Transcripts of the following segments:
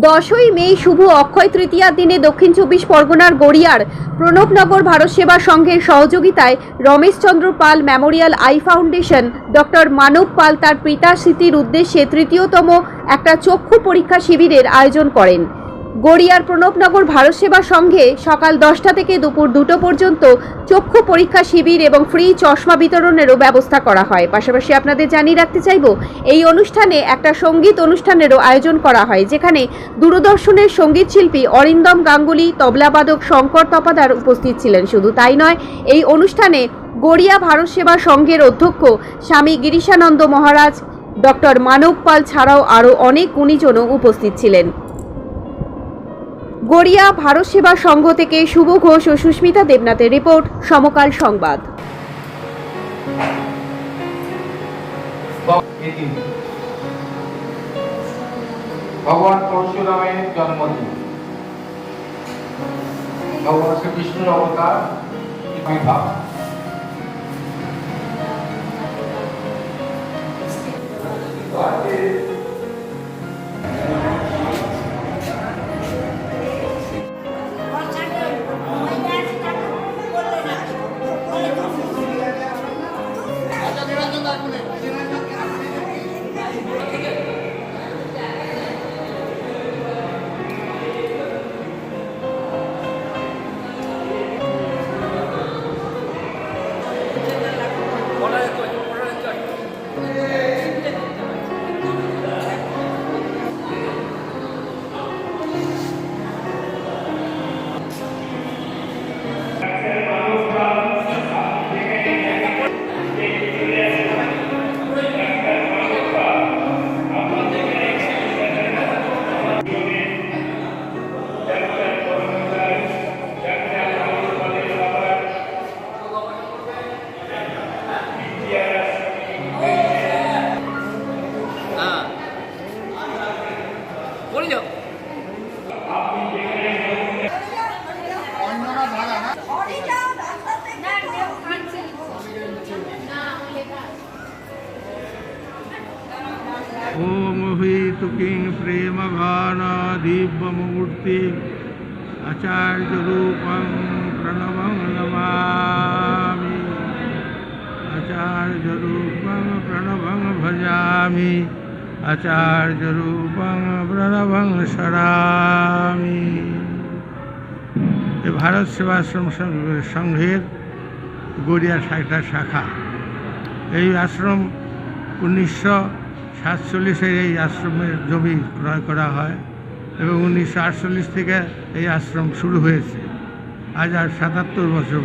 দশই মে শুভ অক্ষয় তৃতীয়ার দিনে দক্ষিণ চব্বিশ পরগনার গড়িয়ার প্রণবনগর ভারত সেবা সংঘের সহযোগিতায় Rameshchandra Pal memorial eye foundation, doctor Manab Pal তার পিতা স্মৃতির উদ্দেশ্যে তৃতীয়তম একটা চক্ষু পরীক্ষা শিবিরের আয়োজন করেন। গড়িয়ার প্রণবনগর ভারত সেবা সংঘে সকাল দশটা থেকে দুপুর দুটো পর্যন্ত চক্ষু পরীক্ষা শিবির এবং ফ্রি চশমা বিতরণেরও ব্যবস্থা করা হয়। পাশাপাশি আপনাদের জানিয়ে রাখতে চাইব, এই অনুষ্ঠানে একটা সংগীত অনুষ্ঠানেরও আয়োজন করা হয়, যেখানে দূরদর্শনের সংগীত শিল্পী অরিন্দম গাঙ্গুলি, তবলাবাদক শঙ্কর তপাদার উপস্থিত ছিলেন। শুধু তাই নয়, এই অনুষ্ঠানে গড়িয়া ভারত সেবা সংঘের অধ্যক্ষ স্বামী গিরিশানন্দ মহারাজ, ডক্টর মানব পাল ছাড়াও আরও অনেক গুণীজনও উপস্থিত ছিলেন। গড়িয়া ভারত সেবা সংঘ থেকে শুভ ঘোষ ও সুস্মিতা দেবনাথের রিপোর্ট, সমকাল সংবাদ। ভগবান পরশুরামের জন্মদিন। ভগবান শ্রীকৃষ্ণের অবতার हेतुकिं प्रेमगानादिव्यमूर्ति आचार्यरूपं प्रणवं नमामि आचार्यरूपं प्रणवं भजामि आचार्यरूपं प्रणवं सरामि এ ভারত সেবাশ্রম সংঘ- সংঘের গড়িয়া একটা শাখা এই আশ্রম উনিশশো সাতচল্লিশের এই আশ্রমের জমি ক্রয় করা হয় এবং উনিশশো আটচল্লিশ থেকে এই আশ্রম শুরু হয়েছে। আজ আর সাতাত্তর বছর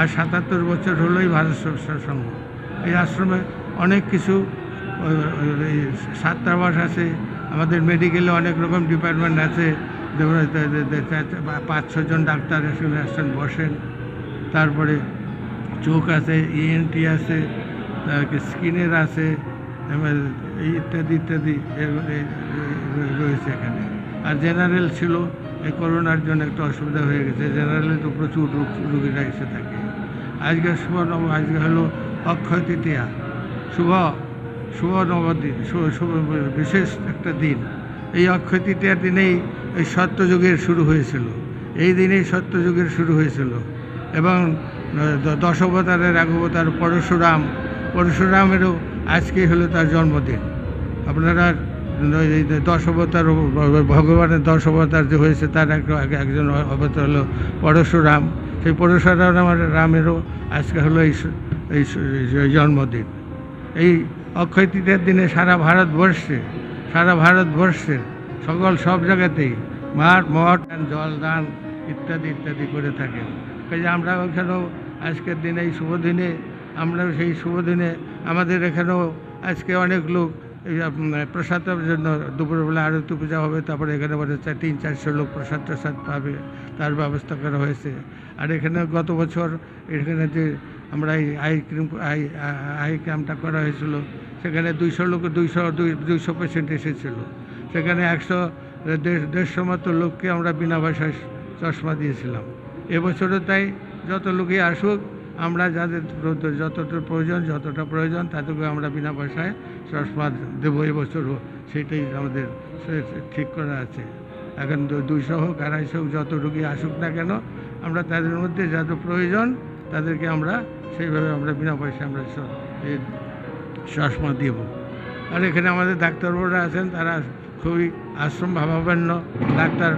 আর সাতাত্তর বছর হলোই ভারত সেবা সংঘ। এই আশ্রমে অনেক কিছু এই ছাত্রাবাস আছে, আমাদের মেডিকেলে অনেক রকম ডিপার্টমেন্ট আছে। যেমন পাঁচ ছজন ডাক্তার এখানে আসেন বসেন। তারপরে চোখ আছে ইএনটি আছে, তারপরে স্কিনের আছে ইত্যাদি ইত্যাদি রয়েছে এখানে। আর জেনারেল ছিল, এই করোনার জন্য একটু অসুবিধা হয়ে গেছে। জেনারেলে তো প্রচুর রোগ, রোগীরা এসে থাকে। আজকে শুভ নব, আজকে হলো অক্ষয় তৃতীয়া। শুভ শুভ নবদিন বিশেষ একটা দিন। এই অক্ষয় তৃতীয়ার দিনেই এই সত্যযুগের শুরু হয়েছিল। এই দিনেই সত্যযুগের শুরু হয়েছিল। এবং, দ- দশ অবতারের এক অবতার পরশুরাম, পরশুরামেরও আজকে হলো তার জন্মদিন। আপনারা দশ অবতার, ভগবানের দশ অবতার যে হয়েছে, তার এক, এক- একজন অবতার হলো পরশুরাম সেই পরশুরাম রামেরও আজকে হলো এই জন্মদিন। এই অক্ষয় দিনে সারা ভারতবর্ষে, সারা ভারতবর্ষের সকল, সব জায়গাতেই মাঠ মঠ জল, দান ইত্যাদি ইত্যাদি করে থাকেন। কাজে আমরা ওখানেও আজকের দিনে এই শুভ দিনে, আমরাও সেই শুভ দিনে আমাদের এখানেও আজকে অনেক লোক প্রসাদের জন্য দুপুরবেলা আরতি পূজা হবে, তারপরে এখানে বলে তিন, চারশো লোক প্রসাদ টসাদ পাবে, তার ব্যবস্থা করা হয়েছে। আর এখানে গত বছর এখানে যে আমরা এই আই ক্রিম, আই আই ক্যাম্পটা করা হয়েছিল, সেখানে দুইশো লোক, দুইশো দুইশো পেশেন্ট এসেছিল। সেখানে একশো দেড়- দেড়শো মতো লোককে আমরা বিনা পয়সায় চশমা দিয়েছিলাম। এবছরও তাই যত লোকই আসুক আমরা যাদের যতটা প্রয়োজন যতটা প্রয়োজন, তাদেরকে আমরা বিনা পয়সায় চশমা দেবো এবছরও সেটাই আমাদের ঠিক করা আছে। এখন দুইশো হোক, আড়াইশো হোক, যত রুগী আসুক না কেন, আমরা তাদের মধ্যে যত প্রয়োজন, তাদেরকে আমরা সেইভাবে আমরা বিনা পয়সায় আমরা চশমা দেব। আর এখানে আমাদের ডাক্তারবাবুরা আছেন, তারা খুবই আশ্রম ভাবাপন্ন। ডাক্তার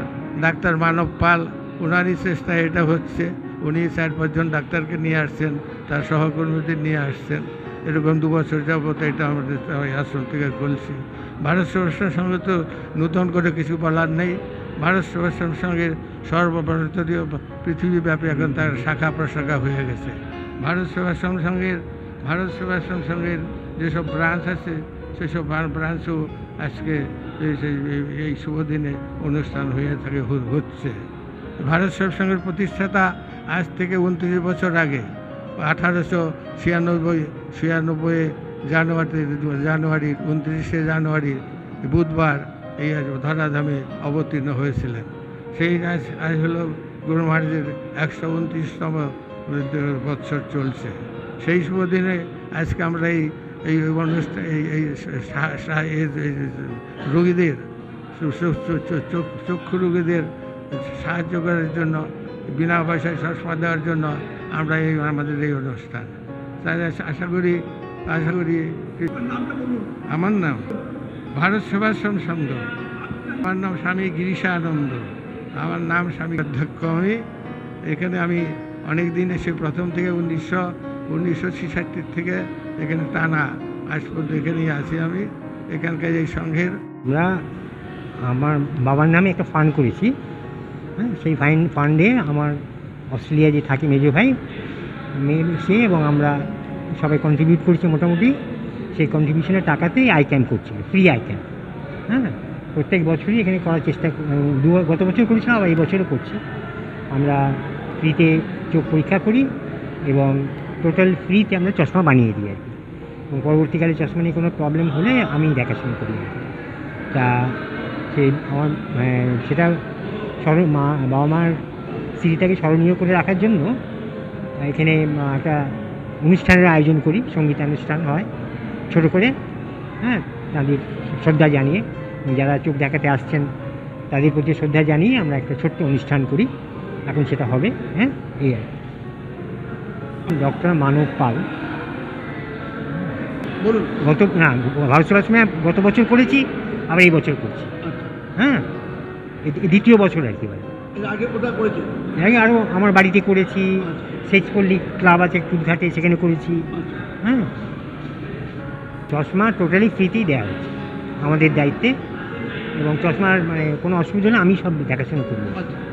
ডাক্তার মানব পাল ওনারই চেষ্টায় এটা হচ্ছে। উনি চার পাঁচজন ডাক্তারকে নিয়ে আসছেন, তার সহকর্মীদের নিয়ে আসছেন। এরকম দু বছর যাবত এটা আমাদের ওই আশ্রম থেকে খুলছি। ভারত সেবাশ্রম সঙ্গে তো নতুন করে কিছু বলার নেই। ভারত সেবাশ্রম সঙ্গে সর্বভারতীয় পৃথিবীব্যাপী এখন তার শাখা প্রশাখা হয়ে গেছে। ভারত সেবাশ্রম সঙ্গের ভারত সেবাশ্রম সঙ্গের যেসব ব্রাঞ্চ আছে, সেসব ব্রাঞ্চও আজকে এই শুভ দিনে অনুষ্ঠান হয়ে থাকে, হচ্ছে। ভারত সেবাশ্রমের প্রতিষ্ঠাতা আজ থেকে উনত্রিশ বছর আগে, আঠারোশো ছিয়ানব্বই ছিয়ানব্বই জানুয়ারি জানুয়ারি উনত্রিশে জানুয়ারি বুধবার এই ধরাধামে অবতীর্ণ হয়েছিলেন। সেই আজ আজ হলো গুরু মহারাজের একশো উনত্রিশতম বৎসর চলছে। সেই শুভ দিনে আজকে আমরা এই এই অনুষ্ঠান এই এই রোগীদের, চক্ষু রোগীদের সাহায্য করার জন্য বিনা পয়সায় চশমা দেওয়ার জন্য আমরা এই আমাদের এই অনুষ্ঠান। তাই আশা- করি, আশা করি আমার নাম ভারত সেবাশ্রম সংঘ। আমার নাম স্বামী গিরিশানন্দ আমার নাম স্বামী অধ্যক্ষ আমি। এখানে আমি অনেক দিন এসে প্রথম থেকে উনিশশো উনিশশো ছেষট্টির থেকে এখানে টানা, আজ পর্যন্ত এখানেই আছি আমি, এখানকার এই সংঘের। আমরা, আমার বাবার নামে একটা ফান্ড করেছি। হ্যাঁ সেই ফাইন ফান্ডে আমার অস্ট্রেলিয়া যে থাকি মেজো ভাই সে এবং আমরা সবাই কন্ট্রিবিউট করছি মোটামুটি, সেই কন্ট্রিবিউশনের টাকাতেই আই ক্যাম্প করছি ফ্রি আই ক্যাম্প হ্যাঁ প্রত্যেক বছরই এখানে করার চেষ্টা দু, গত বছর করেছিলাম, আবার এই বছরও করছি। আমরা ফ্রিতে চোখ পরীক্ষা করি এবং টোটাল ফ্রিতে আমরা চশমা বানিয়ে দিই আর কি। এবং পরবর্তীকালে চশমা নিয়ে কোনো প্রবলেম হলে আমি দেখাশোনা করি তা সেই আমার সেটা স্মরণ মা বাবা মার স্মৃতিটাকে স্মরণীয় করে রাখার জন্য এখানে একটা অনুষ্ঠানের আয়োজন করি সঙ্গীতানুষ্ঠান হয় ছোট করে হ্যাঁ তাদের শ্রদ্ধা জানিয়ে যারা চোখ দেখাতে আসছেন তাদের প্রতি শ্রদ্ধা জানিয়ে আমরা একটা ছোট্ট অনুষ্ঠান করি এখন সেটা হবে হ্যাঁ এই আর ডক্টর মানব পাল। বলুন। গত না ভারত সেবাশ্রমে গত বছর করেছি আবার এই বছর করছি। হ্যাঁ এ- এ দ্বিতীয় বছর আর কি আগে আগে আরও আমার বাড়িতে করেছি। সেচপল্লী ক্লাব আছে কুদঘাটে সেখানে করেছি। হ্যাঁ। চশমা টোটালি ফ্রিতেই দেওয়া হয়েছে আমাদের দায়িত্বে। এবং চশমার মানে কোনো অসুবিধা হলে আমি সব দেখাশোনা করব আচ্ছা।